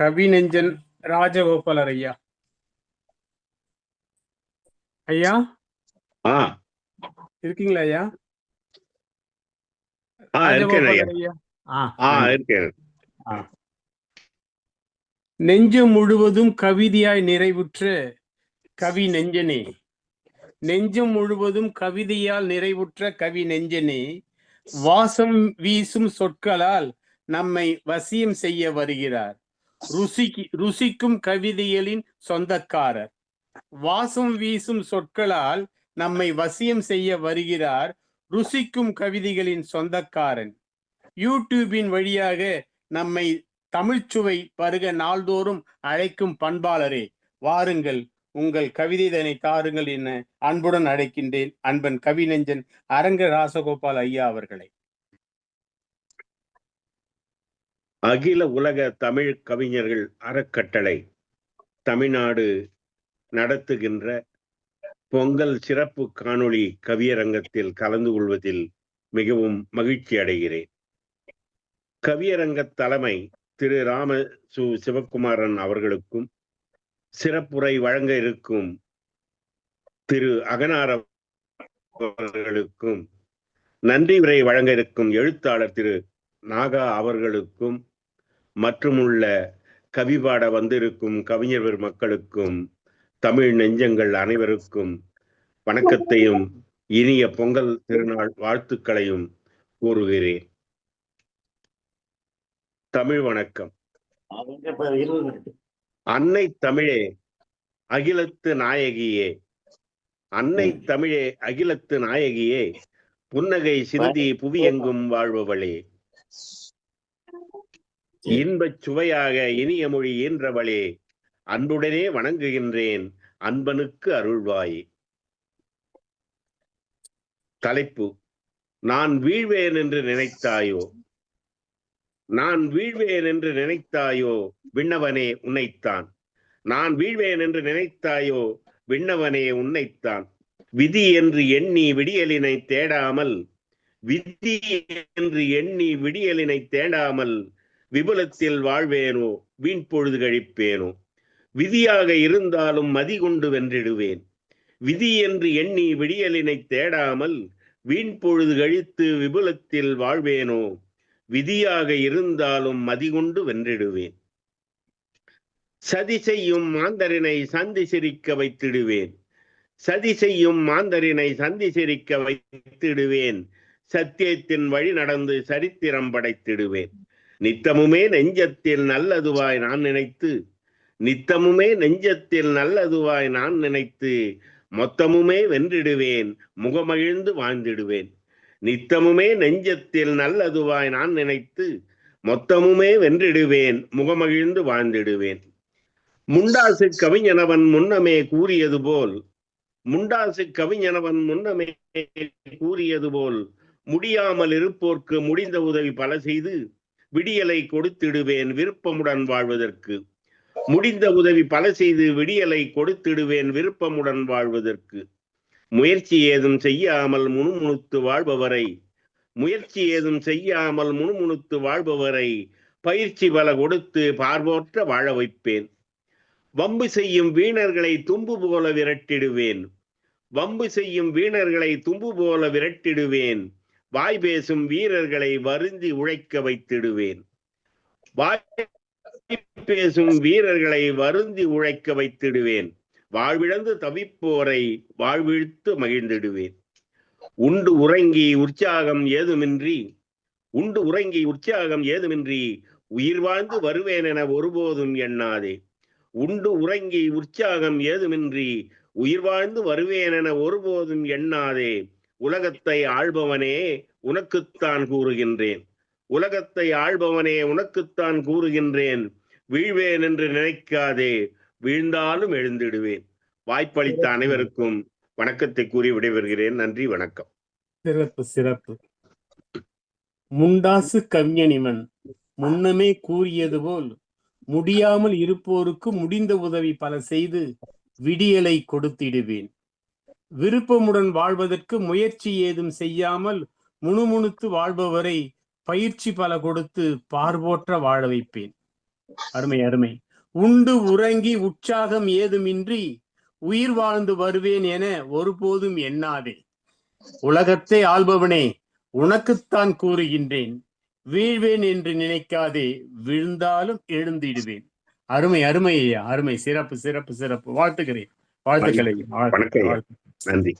கவிநெஞ்சன் ராஜகோபாலர் ஐயா? ஐயா இருக்கீங்களா ஐயா? நெஞ்சம் முழுவதும் கவிதையாய் நிறைவுற்ற கவி நெஞ்சனே. நெஞ்சம் முழுவதும் கவிதையால் நிறைவுற்ற கவி நெஞ்சனே. வாசம் வீசும் சொற்களால் நம்மை வசியம் செய்ய வருகிறார். ருசிக்கு ருசிக்கும் கவிதைகளின் சொந்தக்காரர். வாசம் வீசும் சொற்களால் நம்மை வசியம் செய்ய வருகிறார் ருசிக்கும் கவிதைகளின் சொந்தக்காரன். யூடியூபின் வழியாக நம்மை தமிழ்ச்சுவை பருக நாள்தோறும் அழைக்கும் பண்பாளரே வாருங்கள் உங்கள் கவிதைதனை தாருங்கள் என அன்புடன் அழைக்கின்றேன் அன்பன் கவிநெஞ்சன் அரங்க ராசகோபால் ஐயா அவர்களை. அகில உலக தமிழ் கவிஞர்கள் அறக்கட்டளை தமிழ்நாடு நடத்துகின்ற பொங்கல் சிறப்பு காணொளி கவியரங்கத்தில் கலந்து கொள்வதில் மிகவும் மகிழ்ச்சி அடைகிறேன். கவியரங்க தலைமை திரு ராம சு சிவகுமாரன் அவர்களுக்கும் சிறப்புரை வழங்க இருக்கும் திரு அகனார் அவர்களுக்கும் நன்றி உரை வழங்க இருக்கும் எழுத்தாளர் திரு நாகா அவர்களுக்கும் மற்றுமுள்ள கவிபாட வந்திருக்கும் கவிஞர் மக்களுக்கும் தமிழ் நெஞ்சங்கள் அனைவருக்கும் வணக்கத்தையும் இனிய பொங்கல் திருநாள் வாழ்த்துக்களையும் கூறுகிறேன். தமிழ் வணக்கம். அன்னை தமிழே அகிலத்து நாயகியே. அன்னை தமிழே அகிலத்து நாயகியே. புன்னகை சிந்தி புவியெங்கும் வாழ்பவளே. இன்பச் சுவையாக இனிய மொழி ஈன்றவளே அன்புடனே வணங்குகின்றேன் அன்பனுக்கு அருள்வாய். தலைப்பு நான் வீழ்வேன் என்று நினைத்தாயோ? நான் வீழ்வேன் என்று நினைத்தாயோ? விண்ணவனே உன்னைத்தான். நான் வீழ்வேன் என்று நினைத்தாயோ? விண்ணவனே உன்னைத்தான். விதி என்று எண்ணி விடியலினை தேடாமல் விதி என்று எண்ணி விடியலினை தேடாமல் விபுலத்தில் வாழ்வேனோ? வீண் பொழுது கழிப்பேனோ? விதியாக இருந்தாலும் மதி கொண்டு வென்றிடுவேன். விதி என்று எண்ணி விடியலினை தேடாமல் வீண் பொழுது கழித்து விபுலத்தில் வாழ்வேனோ? விதியாக இருந்தாலும் மதி கொண்டு வென்றிடுவேன். சதி செய்யும் மாந்தரினை சந்தி சிரிக்க வைத்திடுவேன். சதி செய்யும் மாந்தரினை சந்தி சிரிக்க வைத்திடுவேன். சத்தியத்தின் வழி நடந்து சரித்திரம் படைத்திடுவேன். நித்தமுமே நெஞ்சத்தில் நல்லதுவாய் நான் நினைத்து நித்தமுமே நெஞ்சத்தில் நல்லதுவாய் நான் நினைத்து மொத்தமுமே வென்றிடுவேன் முகமகிழ்ந்து வாழ்ந்திடுவேன். நித்தமுமே நெஞ்சத்தில் நல்லதுவாய் நான் நினைத்து மொத்தமுமே வென்றிடுவேன் முகமகிழ்ந்து வாழ்ந்திடுவேன். முண்டாசு கவிஞனவன் முன்னமே கூறியது போல் முண்டாசு கவிஞனவன் முன்னமே கூறியது போல் முடியாமல் இருப்போர்க்கு முடிந்த உதவி பல செய்து விடியலை கொடுத்திடுவேன் விருப்பமுடன் வாழ்வதற்கு. முடிந்த உதவி பல செய்து விடியலை கொடுத்திடுவேன் விருப்பமுடன் வாழ்வதற்கு. முயற்சி ஏதும் செய்யாமல் முணுமுணுத்து வாழ்பவரை. முயற்சி ஏதும் செய்யாமல் முணுமுணுத்து வாழ்பவரை. பயிற்சி பல கொடுத்து பார்வோற்ற வாழ வைப்பேன். வம்பு செய்யும் வீணர்களை தும்பு போல விரட்டிடுவேன். வம்பு செய்யும் வீணர்களை தும்பு போல விரட்டிடுவேன். வாய் பேசும் வீரர்களை வருந்தி உழைக்க வைத்திடுவேன். வாய் பேசும் வீரர்களை வருந்தி உழைக்க வைத்திடுவேன். வாழ்விழந்து தவிப்போரை வாழ்விழ்த்து மகிழ்ந்திடுவேன். உண்டு உறங்கி உற்சாகம் ஏதுமின்றி உண்டு உறங்கி உற்சாகம் ஏதுமின்றி உயிர் வாழ்ந்து வருவேன் என ஒருபோதும் எண்ணாதே. உண்டு உறங்கி உற்சாகம் ஏதுமின்றி உயிர் வாழ்ந்து வருவேன் என ஒருபோதும் எண்ணாதே. உலகத்தை ஆள்பவனே உனக்குத்தான் கூறுகின்றேன். உலகத்தை ஆள்பவனே உனக்குத்தான் கூறுகின்றேன். வீழ்வேன் என்று நினைக்காதே வீழ்ந்தாலும் எழுந்திடுவேன். வாய்ப்பளித்த அனைவருக்கும் வணக்கத்தை கூறி விடைபெறுகிறேன். நன்றி வணக்கம். சிறப்பு சிறப்பு. முண்டாசு கவிஞனிவன் முன்னமே கூறியது போல் முடியாமல் இருப்போருக்கு முடிந்த உதவி பல செய்து விடியலை கொடுத்திடுவேன். விருப்பமுடன் வாழ்வதற்கு முயற்சி ஏதும் செய்யாமல் முணுமுணுத்து வாழ்பவரை பயிற்சி பல கொடுத்து பார்வோற்ற வாழ வைப்பேன். அருமை அருமை. உண்டு உறங்கி உற்சாகம் ஏதுமின்றி உயிர் வாழ்ந்து வருவேன் என ஒருபோதும் எண்ணாதே. உலகத்தை ஆள்பவனே உனக்குத்தான் கூறுகின்றேன். வீழ்வேன் என்று நினைக்காதே விழுந்தாலும் எழுந்திடுவேன். அருமை அருமை ஐயா அருமை. சிறப்பு சிறப்பு சிறப்பு. வாழ்த்துக்கிறேன். வாழ்த்துக்களை வணக்கம் ஐயா. வாழ்த்து நன்றி